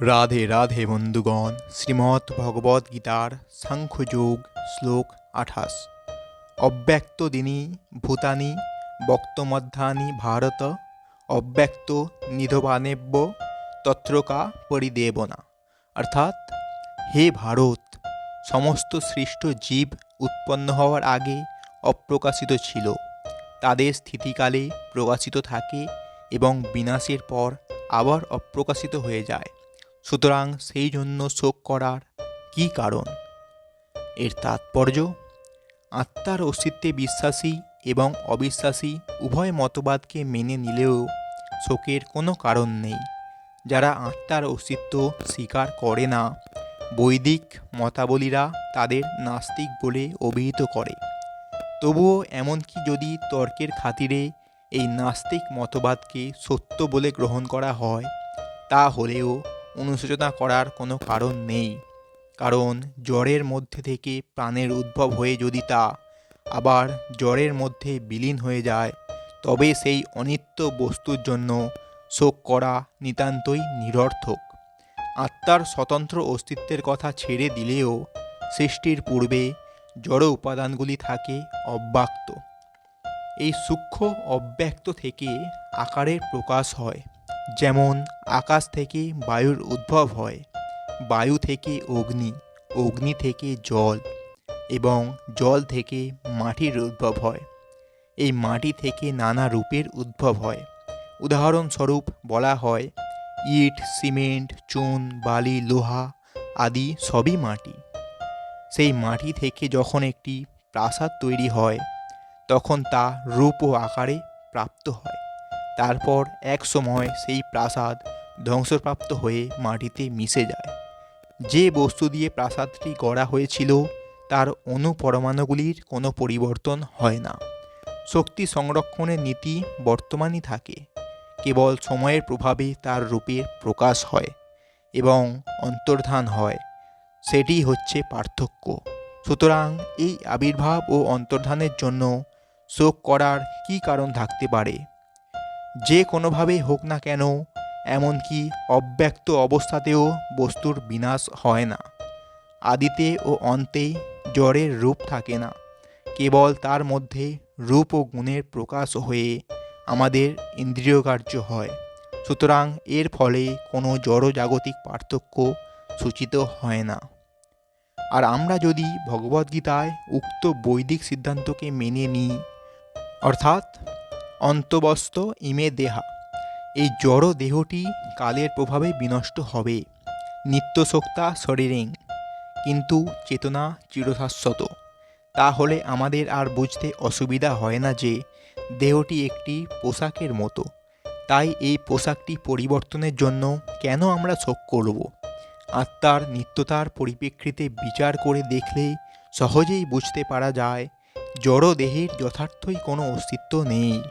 রাধে রাধে বন্ধুগণ, শ্রীমৎ ভগবদ গীতার সাংখ্যযোগ শ্লোক আঠাশ। অব্যক্ত দিনী ভূতানি বক্তমধ্যানি ভারত, অব্যক্ত নিধবানেব্য তত্রকা পরিদেবনা। অর্থাৎ, হে ভারত, সমস্ত সৃষ্ট জীব উৎপন্ন হওয়ার আগে অপ্রকাশিত ছিল। তাদের স্থিতিকালে প্রকাশিত থাকে এবং বিনাশের পর আবার অপ্রকাশিত হয়ে যায়। সুতরাং সেই জন্য শোক করার কী কারণ? এর তাৎপর্য, আত্মার অস্তিত্বে বিশ্বাসী এবং অবিশ্বাসী উভয় মতবাদকে মেনে নিলেও শোকের কোনো কারণ নেই। যারা আত্মার অস্তিত্ব স্বীকার করে না, বৈদিক মতাবলীরা তাদের নাস্তিক বলে অভিহিত করে। তবুও এমনকি যদি তর্কের খাতিরে এই নাস্তিক মতবাদকে সত্য বলে গ্রহণ করা হয়, তা হলেও অনুশোচনা করার কোনো কারণ নেই। কারণ জ্বরের মধ্যে থেকে প্রাণের উদ্ভব হয়ে যদি তা আবার জ্বরের মধ্যে বিলীন হয়ে যায়, তবে সেই অনিত্য বস্তুর জন্য শোক করা নিতান্তই নিরর্থক। আত্মার স্বতন্ত্র অস্তিত্বের কথা ছেড়ে দিলেও সৃষ্টির পূর্বে জড় উপাদানগুলি থাকে অব্যক্ত। এই সূক্ষ্ম অব্যক্ত থেকে আকারের প্রকাশ হয়। যেমন আকাশ থেকে বায়ুর উদ্ভব হয়, বায়ু থেকে অগ্নি অগ্নি থেকে জল এবং জল থেকে মাটির উদ্ভব হয়। এই মাটি থেকে নানা রূপের উদ্ভব হয়। উদাহরণস্বরূপ বলা হয়, ইট, সিমেন্ট, চুন, বালি, লোহা আদি সবই মাটি। সেই মাটি থেকে যখন একটি প্রাসাদ তৈরি হয়, তখন তা রূপ ও আকারে প্রাপ্ত হয়। তারপর এক সময় সেই প্রাসাদ ধ্বংসপ্রাপ্ত হয়ে মাটিতে মিশে যায়। যে বস্তু দিয়ে প্রাসাদটি গড়া হয়েছিল, তার অনুপরমাণুগুলির কোনো পরিবর্তন হয় না। শক্তি সংরক্ষণের নীতি বর্তমানই থাকে। কেবল সময়ের প্রভাবে তার রূপের প্রকাশ হয় এবং অন্তর্ধান হয়। সেটি হচ্ছে পার্থক্য। সুতরাং এই আবির্ভাব ও অন্তর্ধানের জন্য শোক করার কী কারণ থাকতে পারে? যে কোনোভাবেই হোক না কেন, এমনকি অব্যক্ত অবস্থাতেও বস্তুর বিনাশ হয় না। আদিতে ও অন্তে জ্বরের রূপ থাকে না। কেবল তার মধ্যে রূপ ও গুণের প্রকাশ হয়ে আমাদের ইন্দ্রিয়কার্য হয়। সুতরাং এর ফলে কোনো জড়জাগতিক পার্থক্য সূচিত হয় না। আর আমরা যদি ভগবদ্গীতায় উক্ত বৈদিক সিদ্ধান্তকে মেনে নিই, অর্থাৎ অন্তবস্ত ইমে দেহা। এই জড় দেহটি কালের প্রভাবে বিনষ্ট হবে। নিত্যসোক্তা শরীরিং। কিন্তু চেতনা চিরশাশ্বত। তাহলে আমাদের আর বুঝতে অসুবিধা হয় না যে দেহটি একটি পোশাকের মতো। তাই এই পোশাকটি পরিবর্তনের জন্য কেন আমরা শোক করব? আত্মার নিত্যতার পরিপ্রেক্ষিতে বিচার করে দেখলে সহজেই বুঝতে পারা যায়, জড় দেহের যথার্থই কোনো অস্তিত্ব নেই।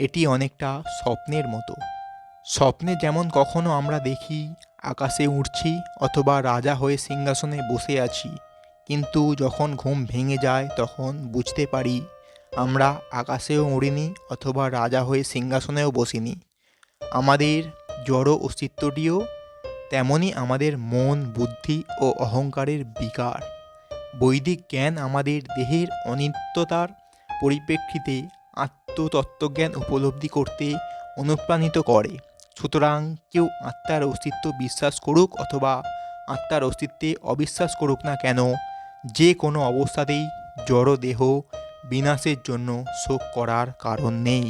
এটি অনেকটা স্বপ্নের মতো। স্বপ্নে যেমন কখনো আমরা দেখি, আকাশে উড়ছি অথবা রাজা হয়ে সিংহাসনে বসে আছি, কিন্তু যখন ঘুম ভেঙে যায় তখন বুঝতে পারি আমরা আকাশেও উড়িনি অথবা রাজা হয়ে সিংহাসনেও বসিনি। আমাদের জড় অস্তিত্বটিও তেমনই আমাদের মন, বুদ্ধি ও অহংকারের বিকার। বৈদিক জ্ঞান আমাদের দেহের অনিত্যতার পরিপ্রেক্ষিতে আত্মতত্ত্বজ্ঞান উপলব্ধি করতে অনুপ্রাণিত করে। সুতরাং কেউ আত্মার অস্তিত্ব বিশ্বাস করুক অথবা আত্মার অস্তিত্বে অবিশ্বাস করুক না কেন, যে কোনো অবস্থাতেই জড় দেহ বিনাশের জন্য শোক করার কারণ নেই।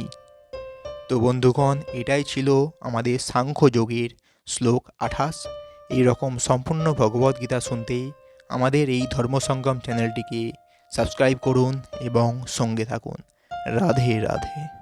তো বন্ধুগণ, এটাই ছিল আমাদের সাংখ্যযোগের শ্লোক আঠাশ। এই রকম সম্পূর্ণ ভগবদ্গীতা শুনতে আমাদের এই ধর্মসঙ্গম চ্যানেলটিকে সাবস্ক্রাইব করুন এবং সঙ্গে থাকুন। রাধে রাধে